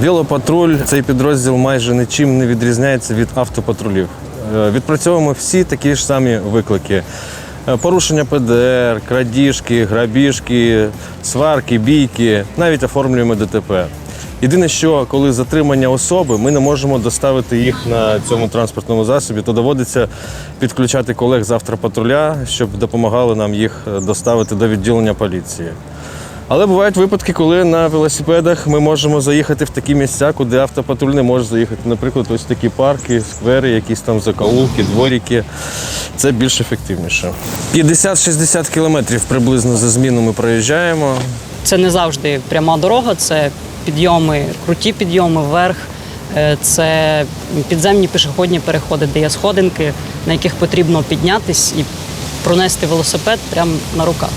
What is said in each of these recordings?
Велопатруль цей підрозділ майже нічим не відрізняється від автопатрулів. Е, Відпрацьовуємо всі такі ж самі виклики. Е, Порушення ПДР, крадіжки, грабіжки, сварки, бійки, навіть оформлюємо ДТП. Єдине, що коли затримання особи, ми не можемо доставити їх на цьому транспортному засобі, то доводиться підключати колег з автопатруля, щоб допомагали нам їх е, доставити до відділення поліції. Але бувають випадки, коли на велосипедах ми можемо заїхати в такі місця, куди автопатруль не може заїхати. Наприклад, ось такі парки, сквери, якісь там закоулки, дворіки. Це більш ефективніше. 50-60 кілометрів приблизно за зміну ми проїжджаємо. Це не завжди пряма дорога, це підйоми, круті підйоми вверх, е, це підземні пішохідні переходи, де є сходинки, на яких потрібно піднятись і пронести велосипед прямо на руках.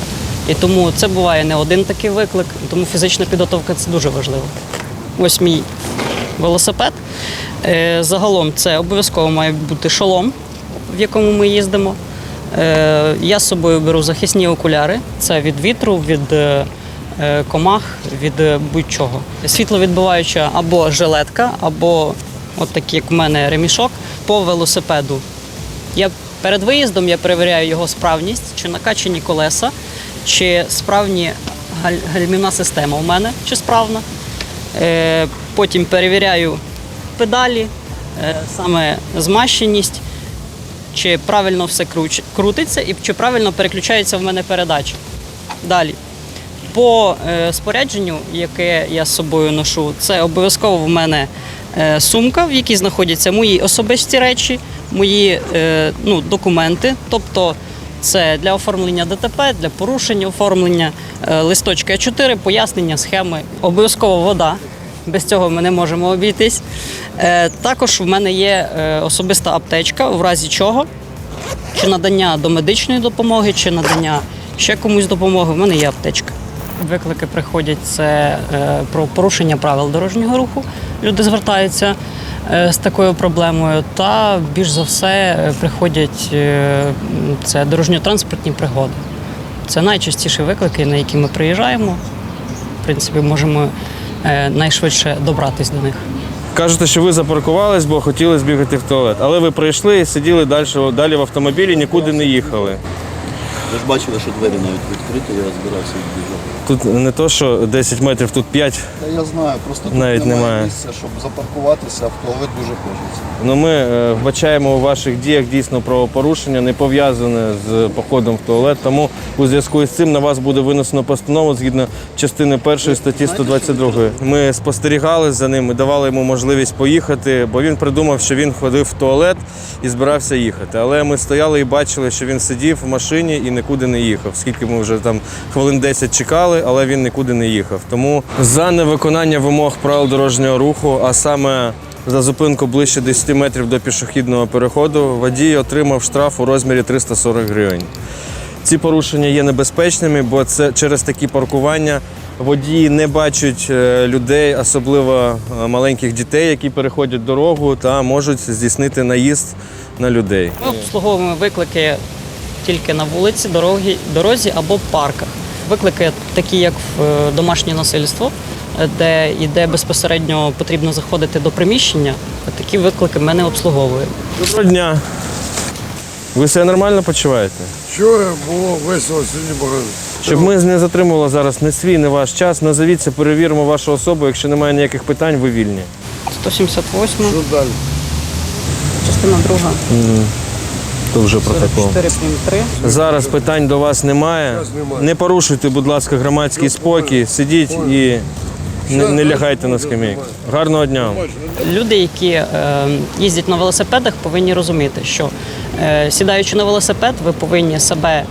І тому це буває не один такий виклик, тому фізична підготовка це дуже важливо. Ось мій велосипед. Е, Загалом це обов'язково має бути шолом, в якому ми їздимо. Е, Я з собою беру захисні окуляри. Це від вітру, від е, комах, від будь-чого. Світловідбиваюча або жилетка, або от такий, як у мене ремішок по велосипеду. Я перед виїздом я перевіряю його справність, чи накачані колеса, чи справні галь- гальмівна система у мене, чи справна. Е, Потім перевіряю педалі, е, саме змащеність, чи правильно все крутиться і чи правильно переключається в мене передача. Далі. По е, спорядженню, яке я з собою ношу, це обов'язково в мене сумка, в якій знаходяться мої особисті речі, мої ну, документи. Тобто це для оформлення ДТП, для порушення оформлення, листочка листочки А4, пояснення схеми. Обов'язково вода. Без цього ми не можемо обійтись. Е, також в мене є е, особиста аптечка, в разі чого чи надання домедичної допомоги, чи надання ще комусь допомоги. В мене є аптечка. Виклики приходять це е, про порушення правил дорожнього руху. Люди звертаються е, з такою проблемою. Та більш за все е, приходять це дорожньо-транспортні пригоди. Це найчастіші виклики, на які ми приїжджаємо. В принципі, можемо найшвидше добратись до них. Кажете, що ви запаркувались, бо хотіли збігати в туалет. Але ви прийшли і сиділи далі, далі в автомобілі, нікуди не їхали. Ви ж бачили, що двері навіть відкриті, я збирався відбіжати. Тут не то, що 10 метрів, тут 5. Та я знаю, просто тут Навіть немає, немає. місця, щоб запаркуватися, в туалет дуже хочеться. Ну, ми е, вбачаємо у ваших діях дійсно правопорушення, не пов'язане з походом в туалет. Тому у зв'язку з цим на вас буде винесено постанову згідно частини першої статті 122. Ми спостерігали за ним, ми давали йому можливість поїхати, бо він придумав, що він ходив в туалет і збирався їхати. Але ми стояли і бачили, що він сидів в машині і нікуди не їхав. Скільки ми вже там хвилин 10 чекали, але він нікуди не їхав. Тому за невиконання вимог правил дорожнього руху, а саме за зупинку ближче 10 метрів до пішохідного переходу водій отримав штраф у розмірі 340 гривень. Ці порушення є небезпечними, бо це через такі паркування водії не бачать е, людей, особливо е, маленьких дітей, які переходять дорогу та можуть здійснити наїзд на людей. Ми обслуговуємо виклики тільки на вулиці, дорогі, дорозі або парках. Виклики такі, як в е, домашнє насильство, е, де йде безпосередньо потрібно заходити до приміщення. Такі виклики ми не обслуговуємо. Доброго дня. Ви себе нормально почуваєте? Вчора було весело, сьогодні багато. Щоб ми не затримували зараз не свій, не ваш час, назовіться, перевіримо вашу особу. Якщо немає ніяких питань, ви вільні. 178, Що далі? частина друга, То вже протокол. 4 3. Зараз питань до вас немає. немає. Не порушуйте, будь ласка, громадський спокій. Сидіть і не, не лягайте на скамейку. Гарного дня. вам. Люди, які е, їздять на велосипедах, повинні розуміти, що е, сідаючи на велосипед, ви повинні себе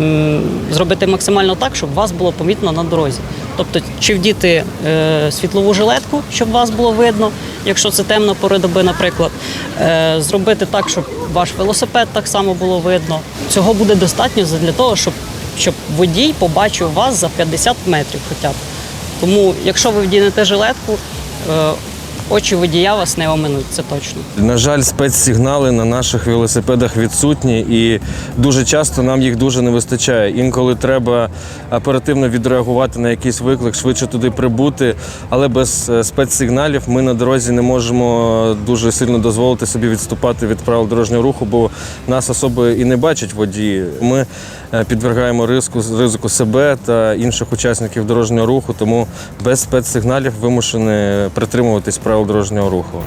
м, зробити максимально так, щоб вас було помітно на дорозі. Тобто, чи вдіти е, світлову жилетку, щоб вас було видно, якщо це темна пори доби, наприклад, е, зробити так, щоб ваш велосипед так само було видно. Цього буде достатньо для того, щоб, щоб водій побачив вас за 50 метрів хоча б. Тому, якщо ви вдінете жилетку, е, очі водія вас не оминуть, це точно. На жаль, спецсигнали на наших велосипедах відсутні, і дуже часто нам їх дуже не вистачає. Інколи треба оперативно відреагувати на якийсь виклик, швидше туди прибути. Але без е, спецсигналів ми на дорозі не можемо дуже сильно дозволити собі відступати від правил дорожнього руху, бо нас особи і не бачать водії. Ми е, підвергаємо ризику, ризику себе та інших учасників дорожнього руху, тому без спецсигналів вимушені притримуватись правил дорожнього руху.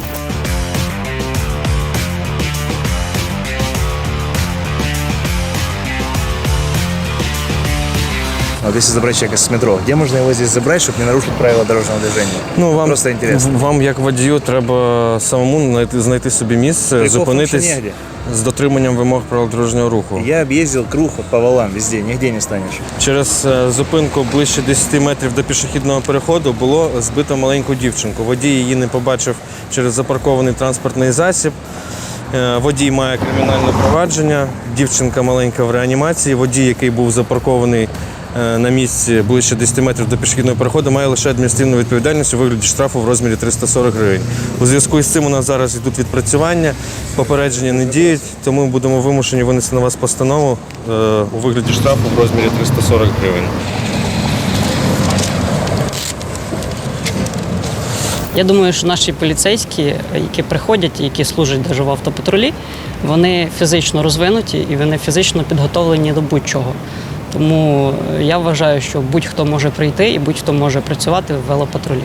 Вот если забрать человека с метро, где можно его здесь забрать, чтобы не нарушить правила дорожного движения? Ну, вам, Просто интересно. Вам, як водію, треба самому знайти, знайти собі місце, Прикол зупинитись негде. З дотриманням вимог правил дорожнього руху. Я об'їздив круг по валам везде, нігде не станеш. Через е, зупинку ближче 10 метрів до пішохідного переходу було збито маленьку дівчинку. Водій її не побачив через запаркований транспортний засіб. Е, Водій має кримінальне провадження, дівчинка маленька в реанімації. Водій, який був запаркований на місці ближче 10 метрів до пішохідного переходу, має лише адміністративну відповідальність у вигляді штрафу в розмірі 340 гривень. У зв'язку з цим у нас зараз йдуть відпрацювання, попередження не діють, тому будемо вимушені винести на вас постанову е, у вигляді штрафу в розмірі 340 гривень. Я думаю, що наші поліцейські, які приходять, які служать навіть в автопатрулі, вони фізично розвинуті і вони фізично підготовлені до будь-чого. Тому я вважаю, що будь-хто може прийти і будь-хто може працювати в велопатрулі.